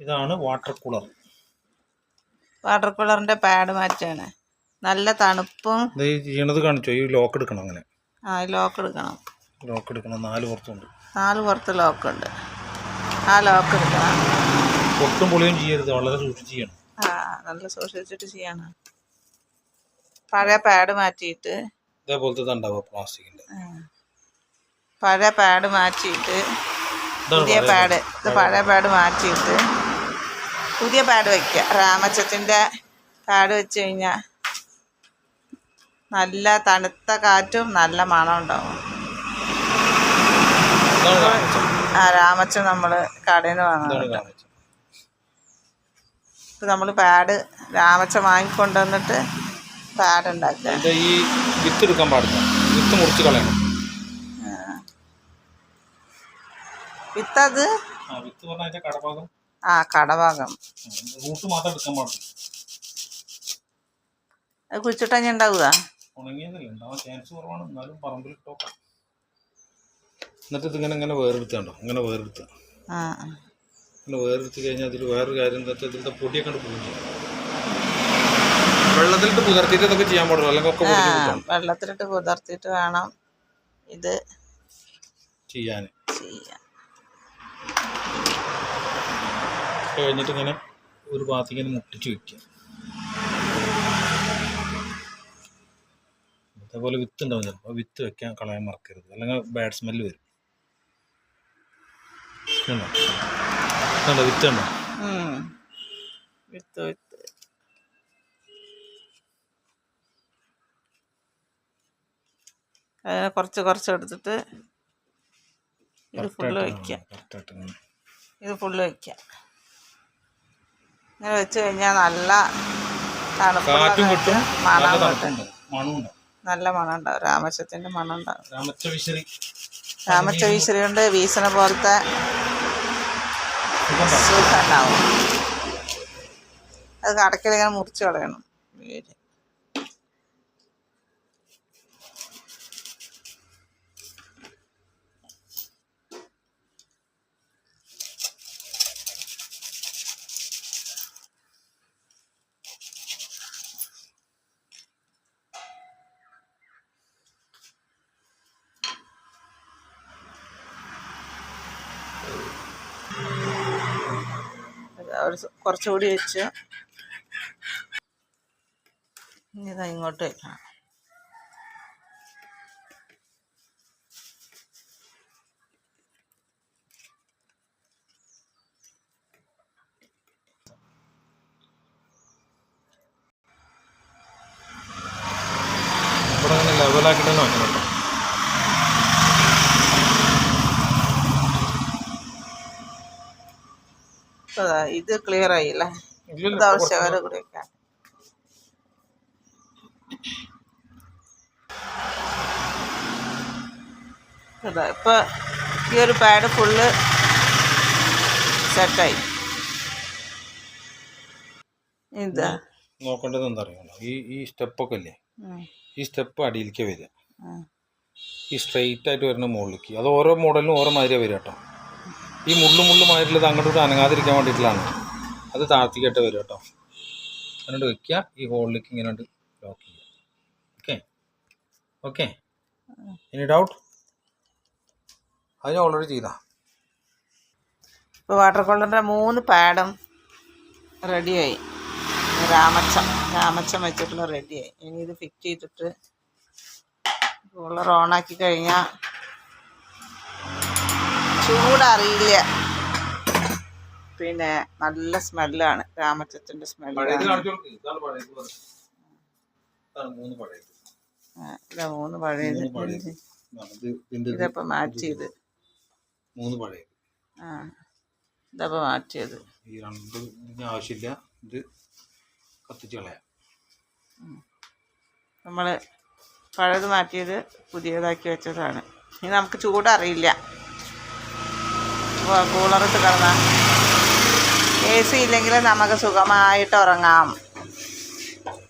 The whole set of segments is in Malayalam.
ഇതാണ് വാട്ടർ കൂളർ വാട്ടർ കൂളറിന്റെ പാഡ് മാറ്റാണ് നല്ല തണുപ്പും ചെയ്യണത് കാണിച്ചോ? ഈ ലോക്ക് എടുക്കണം അങ്ങനെ. ആ ലോക്ക് എടുക്കണം. ലോക്ക് എടുക്കണം. നാല് പുറത്തുണ്ട്. നാല് പുറത്ത് ലോക്കുണ്ട് ആ ലോക്ക് എടുക്കണം. ഒട്ടും പൊളിയും ചെയ്യരുത്. വളരെ സൂക്ഷിച്ച് ചെയ്യണം. ആ നല്ല സൂക്ഷിച്ചിട്ട് ചെയ്യണം. പഴയ പാഡ് മാറ്റിയിട്ട് ഇതേപോലത്തെ ഉണ്ടാവുക പ്ലാസ്റ്റിക്കിന്റെ. ആ. പഴയ പാഡ് മാറ്റിയിട്ട് പുതിയ പാഡ് ഇത് പഴയ പാഡ് മാറ്റിയിട്ട് പുതിയ പാഡ് വയ്ക്കുക രാമച്ചത്തിന്റെ പാഡ് വെച്ച് കഴിഞ്ഞാൽ നല്ല തണുത്ത കാറ്റും നല്ല മണം ഉണ്ടാവും. ആ രാമച്ചൻ നമ്മൾ കടയിൽ നിന്ന് ഇതാണ് ഇപ്പം നമ്മൾ പാഡ് രാമച്ചൻ വാങ്ങിക്കൊണ്ടുവന്നിട്ട് പാഡ് ഉണ്ടാക്കുക. ഈ വിത്ത് എടുക്കാൻ പാടില്ല. വിത്ത് മുറിച്ച് കളയണം. വിത്തത്? ആ കടഭാഗം? അത് കുഴിച്ചിട്ടാ ഉണ്ടാവുക? പറമ്പിൽ ഇട്ടോക്കാം എന്നിട്ട് ഇതിങ്ങനെ ഇങ്ങനെ വേറെടുത്തുണ്ടോ ഇങ്ങനെ വേറെടുത്ത്. ഇങ്ങനെ വേറെടുത്ത് കഴിഞ്ഞാൽ അതിൽ വേറൊരു കാര്യം എന്താ ഇതിലത്തെ പൊടിയൊക്കെ പോകും വെള്ളത്തിലിട്ട് പുതർത്തിയിട്ട് ഇതൊക്കെ ചെയ്യാൻ പാടുള്ളൂ. അല്ലെങ്കിൽ ഒക്കെ വെള്ളത്തിലിട്ട് കുതിർത്തിട്ട് വേണം ഇത് ചെയ്യാൻ ചെയ്യാൻ ഒക്കെ കഴിഞ്ഞിട്ട് ഇങ്ങനെ ഒരു ഭാഗത്ത് ഇങ്ങനെ മുട്ടിച്ച് വെക്കുക. അതേപോലെ വിത്ത് ഉണ്ടാവും ചിലപ്പോൾ വിത്ത് വെക്കാൻ കളയാൻ മറക്കരുത്. അല്ലെങ്കിൽ ബാഡ് സ്മെല്ല് വരും. കണ്ടോ? വിത്ത് ഉണ്ടോ. വിത്ത് വിത്ത്. അതിനെ കുറച്ച് കുറച്ച് എടുത്തിട്ട് ഇത് ഫുള്ള് വയ്ക്കുക ഇങ്ങനെ ഇത് ഫുള്ള് വയ്ക്കുക ഇങ്ങനെ വെച്ച് കഴിഞ്ഞാൽ നല്ല കാറ്റും കിട്ടും. മണം നല്ല കിട്ടും. രാമശത്തിന്റെ നല്ല മണം ഉണ്ടാവും. രാമശത്തിന്റെ മണം ഉണ്ടാവും. രാമച്ച വിശ്രീ കൊണ്ട് വീശണ പോലത്തെ സുഖം ഉണ്ടാവും. അത് കടക്കിലിങ്ങനെ മുറിച്ച് കളയണം. ഒരു കുറച്ചുകൂടി വെച്ച്. ഇതാ ഇങ്ങോട്ട് വെക്കണം. ഇവിടെ അങ്ങനെ ലെവലാക്കിയിട്ട് തന്നെ വെക്കണം കേട്ടോ ഇപ്പൊ ദാ ഇത് ക്ലിയർ ആയില്ലേ? ഇത് ആവശ്യകത കൂടി വെക്കാം ഇതാ. ഇപ്പൊ ഈ ഒരു പാഡ് ഫുള്ള് സെറ്റായി ഇതാ. നോക്കേണ്ടത് എന്താ അറിയാമോ ഈ ഈ സ്റ്റെപ്പൊക്കെ ഇല്ലേ? ഉം, ഈ സ്റ്റെപ്പ് അടിയിലേക്ക് വരിക. ഈ സ്ട്രെയിറ്റ് ആയിട്ട് വരുന്ന മുകളിലേക്ക്. അത് ഓരോ മോഡലിനും ഓരോ മാതിരിയാണ് വരിക കേട്ടോ. ഈ മുള്ളു മുള്ളുമായിട്ടുള്ളത് അങ്ങോട്ട് അനങ്ങാതിരിക്കാൻ വേണ്ടിയിട്ടുള്ളതാണ്. അത് താഴ്ത്തിക്കേട്ട് വരും കേട്ടോ. അങ്ങോട്ട് വെക്കുക. ഈ ഹോളിലേക്ക് ഇങ്ങനെ ലോക്ക് ചെയ്യുക. ഓക്കെ ഓക്കെ എനി ഡൗട്ട് അത് ഞാൻ ഓൾറെഡി ചെയ്താ. ഇപ്പോൾ വാട്ടർ കളറിന്റെ മൂന്ന് പാഡും റെഡിയായി രാമച്ചം. രാമച്ചം വെച്ചിട്ടുള്ള റെഡിയായി ഇനി ഇത് ഫിറ്റ് ചെയ്തിട്ട് കൂളർ ഓണാക്കി കഴിഞ്ഞാൽ ചൂടറിയില്ല. പിന്നെ നല്ല സ്മെല്ലാണ്. രാമച്ചത്തിന്റെ സ്മെല്ലാണ്. ഇതാണ് മൂന്ന് പഴയത്. ഇതാ മൂന്ന് പഴയത്. മൂന്ന് പഴയത്. ഇത് ഇതിന്റെ ഇത്. മാറ്റിയത് മൂന്ന് പഴയത്. ആ ഇതപ്പോൾ മാറ്റിയത് ഈ രണ്ട് ഇതിന് ആവശ്യമില്ല. ഇത് കത്തിച്ച് കളയാം. നമ്മൾ പഴയത് മാറ്റിയത് പുതിയതാക്കി വെച്ചതാണ്. ഇനി നമുക്ക് ചൂടറിയില്ല. കൂളറിട്ട് കിടന്നാൽ എ സി ഇല്ലെങ്കിൽ നമുക്ക് സുഖമായിട്ട് ഉറങ്ങാം.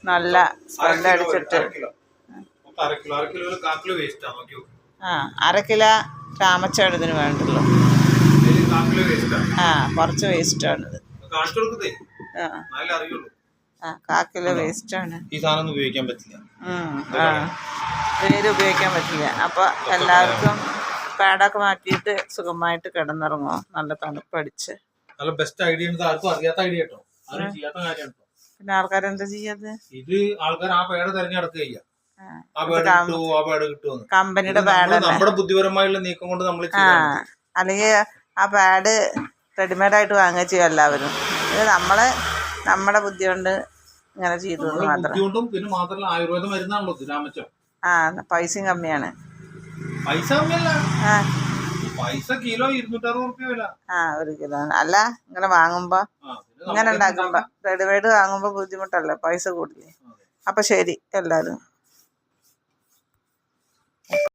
നല്ല സ്മെല്ലടിച്ചിട്ട്. അടിച്ചിട്ട് ആ അര കിലോ. രാമച്ചേടത്തിന് കിലോ ആ കുറച്ച് വേസ്റ്റാണിത് ആ. കാക്കിലെ വേസ്റ്റാണ് ഈ സാധനം ഉപയോഗിക്കാൻ പറ്റില്ല. ആ. വേര് ഉപയോഗിക്കാൻ പറ്റില്ല. അപ്പോൾ എല്ലാവർക്കും പാഡൊക്കെ മാറ്റിയിട്ട് സുഖമായിട്ട് കിടന്നിറങ്ങുമോ നല്ല തണുപ്പടിച്ച്. നല്ല ബെസ്റ്റ് ഐഡിയ ആർക്കും അറിയാത്ത ഐഡിയ കേട്ടോ. ആരും ചെയ്യാത്ത കാര്യം കേട്ടോ. പിന്നെ ആൾക്കാരെന്താ ചെയ്യാത് ഇത് ആൾക്കാർ ആ പേട് തെരഞ്ഞെടുക്കുക ചെയ്യാം. ആ, പേട് കിട്ടുമോ ആ പേട് കിട്ടുമോ കമ്പനിയുടെ പാഡ് നമ്മുടെ ബുദ്ധിപരമായുള്ള നീക്കം കൊണ്ട് നമ്മൾ അല്ലെങ്കിൽ ആ പാഡ് റെഡിമെയ്ഡ് ആയിട്ട് വാങ്ങുക ചെയ്യും എല്ലാവരും. ഇത് നമ്മളെ നമ്മുടെ ബുദ്ധി കൊണ്ട് ഇങ്ങനെ ചെയ്തു മാത്രം. പിന്നെ മാത്രമല്ല ആയുർവേദ മരുന്നാണല്ലോ ഗ്രാമച്ചം ആ പൈസയും കമ്മിയാണ്. പൈസ പൈസ കിലോ ഇരുന്നൂറ്ററുപത് വില. ആ ഒരു കിലോ. അല്ല ഇങ്ങനെ വാങ്ങുമ്പോ ഇങ്ങനെ ഉണ്ടാക്കുമ്പോ റെഡിമെയ്ഡ് വാങ്ങുമ്പോ ബുദ്ധിമുട്ടല്ലേ? പൈസ കൂടില്ലേ? അപ്പൊ ശരി എല്ലാവരും